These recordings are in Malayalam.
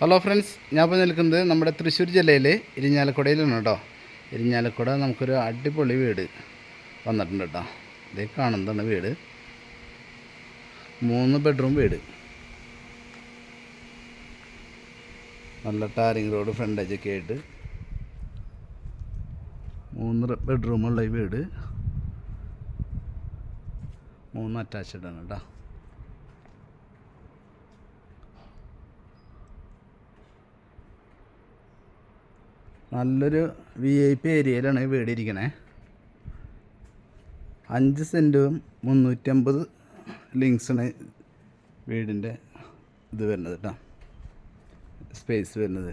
ഹലോ ഫ്രണ്ട്സ് ഞാൻ ഇപ്പോൾ നിൽക്കുന്നത് നമ്മുടെ തൃശ്ശൂർ ജില്ലയിലെ ഇരിഞ്ഞാലക്കുടയിലാണ് കേട്ടോ. ഇരിഞ്ഞാലക്കുട നമുക്കൊരു അടിപൊളി വീട് വന്നിട്ടുണ്ട് കേട്ടോ. ഇതേ കാണുന്നതാണ് വീട്. മൂന്ന് ബെഡ്റൂം വീട്. നല്ല ടാരിങ് റോഡ് ഫ്രണ്ടേജൊക്കെ ആയിട്ട്. മൂന്ന് ബെഡ്റൂമുള്ള ഈ വീട്. മൂന്ന് അറ്റാച്ച്ഡ് ആണ് കേട്ടോ. നല്ലൊരു വി ഐ പി ഏരിയയിലാണ് ഈ ഇരിക്കണേ. അഞ്ച് സെന്റും മുന്നൂറ്റമ്പത് ലിങ്സാണ് വീടിന്റെ ഇത് വരുന്നത് കേട്ടോ. സ്പേസ് വരുന്നത്.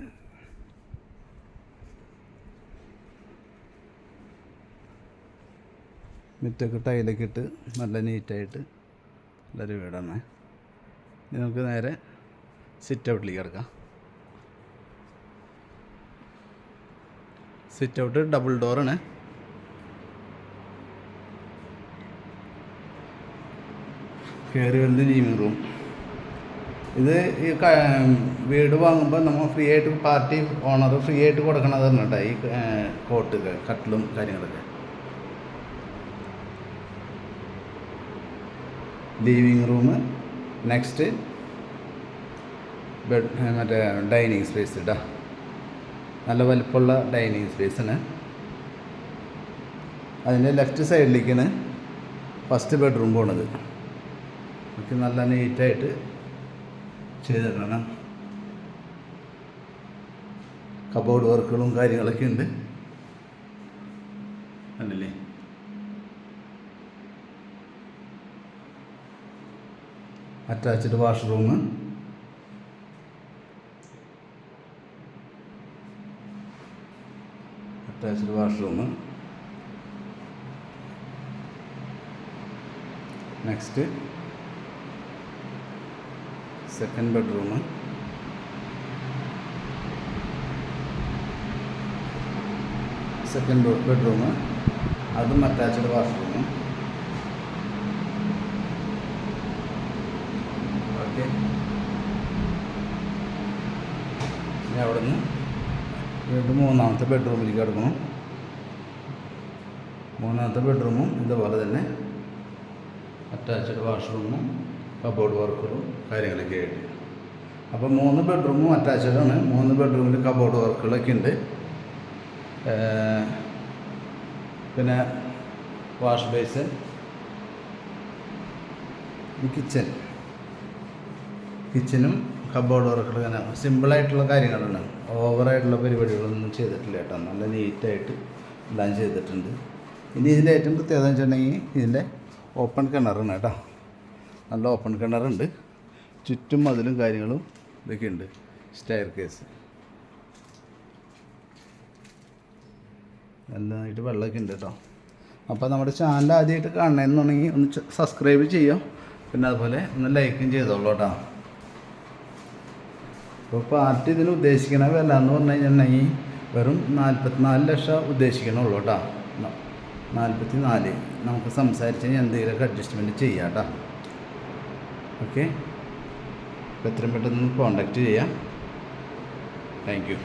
മുറ്റൊക്കെ ടൈലൊക്കെ ഇട്ട് നല്ല നീറ്റായിട്ട് നല്ലൊരു വീടാണ്. നമുക്ക് നേരെ സിറ്റ് ഔട്ടിലേക്ക് കിടക്കാം. സിറ്റ് ഔട്ട് ഡബിൾ ഡോറാണ് കയറി വരുന്നത് ലിവിങ് റൂം ഇത് ഈ വീട് വാങ്ങുമ്പോൾ നമ്മൾ ഫ്രീ ആയിട്ട് പാർട്ടി ഓണർ ഫ്രീ ആയിട്ട് കൊടുക്കണത് കേട്ടോ ഈ കോട്ട് കട്ടിലും കാര്യങ്ങളൊക്കെ. ലിവിങ് റൂം നെക്സ്റ്റ് ബെഡ് മറ്റേ ഡൈനിങ് സ്പേസ് കേട്ടോ നല്ല വലിപ്പമുള്ള ഡൈനിങ് സ്പേസാണ് അതിന്റെ ലെഫ്റ്റ് സൈഡിലേക്കാണ് ഫസ്റ്റ് ബെഡ്റൂം പോണത്. ഒക്കെ നല്ല നീറ്റായിട്ട് ചെയ്തിടണം. കബോർഡ് വർക്കുകളും കാര്യങ്ങളൊക്കെ ഉണ്ട്. കണ്ടില്ലേ? Attached washroom attached washroom next second bedroom second bedroom അതും അറ്റാച്ച്ഡ് വാഷ്റൂം ഓക്കെ ഇനി അവിടെ നിന്ന് വീണ്ടും മൂന്നാമത്തെ ബെഡ്റൂമിലേക്ക് കിടക്കണം. മൂന്നാമത്തെ ബെഡ്റൂമും ഇതുപോലെ തന്നെ അറ്റാച്ച്ഡ് വാഷ്റൂമും കബോർഡ് വർക്കുകളും കാര്യങ്ങളൊക്കെ ആയിട്ട്. അപ്പോൾ മൂന്ന് ബെഡ്റൂമും അറ്റാച്ച്ഡ് ആണ്. മൂന്ന് ബെഡ്റൂമിൽ കബോർഡ് വർക്കുകളൊക്കെ ഉണ്ട്. പിന്നെ വാഷ് ബേസിൻ കിച്ചൻ. കിച്ചനും കബോർഡ് വർക്കുകൾ ഇങ്ങനെ സിമ്പിളായിട്ടുള്ള കാര്യങ്ങളാണ് ഓവറായിട്ടുള്ള പരിപാടികളൊന്നും ചെയ്തിട്ടില്ല കേട്ടോ. നല്ല നീറ്റായിട്ട് എല്ലാം ചെയ്തിട്ടുണ്ട്. ഇനി ഇതിന്റെ ഏറ്റവും പ്രത്യേകത വെച്ചിട്ടുണ്ടെങ്കിൽ ഇതിന്റെ ഓപ്പൺ കിണറാണ് കേട്ടോ. നല്ല ഓപ്പൺ കിണറുണ്ട് ചുറ്റും മതിലും കാര്യങ്ങളും ഇതൊക്കെ ഉണ്ട്. സ്റ്റയർ കേസ് നല്ലതായിട്ട് വെള്ളമൊക്കെ ഉണ്ട് കേട്ടോ. അപ്പോൾ നമ്മുടെ ചാനൽ ആദ്യമായിട്ട് കാണണമെന്നുണ്ടെങ്കിൽ ഒന്ന് സബ്സ്ക്രൈബ് ചെയ്യാം പിന്നെ അതുപോലെ ഒന്ന് ലൈക്കും ചെയ്തോളൂ കേട്ടോ. ഇപ്പോൾ പാർട്ടി ഇതിന് ഉദ്ദേശിക്കണ വില എന്ന് പറഞ്ഞു കഴിഞ്ഞിട്ടുണ്ടെങ്കിൽ വെറും നാൽപ്പത്തിനാല് ലക്ഷം ഉദ്ദേശിക്കണുള്ളൂ കേട്ടോ. നാൽപ്പത്തി നാല് നമുക്ക് സംസാരിച്ച് കഴിഞ്ഞാൽ എന്തെങ്കിലുമൊക്കെ അഡ്ജസ്റ്റ്മെന്റ് ചെയ്യാം കേട്ടോ. ഓക്കെ അപ്പോൾ എത്രയും പെട്ടെന്ന് കോണ്ടാക്ട് ചെയ്യാം. Thank you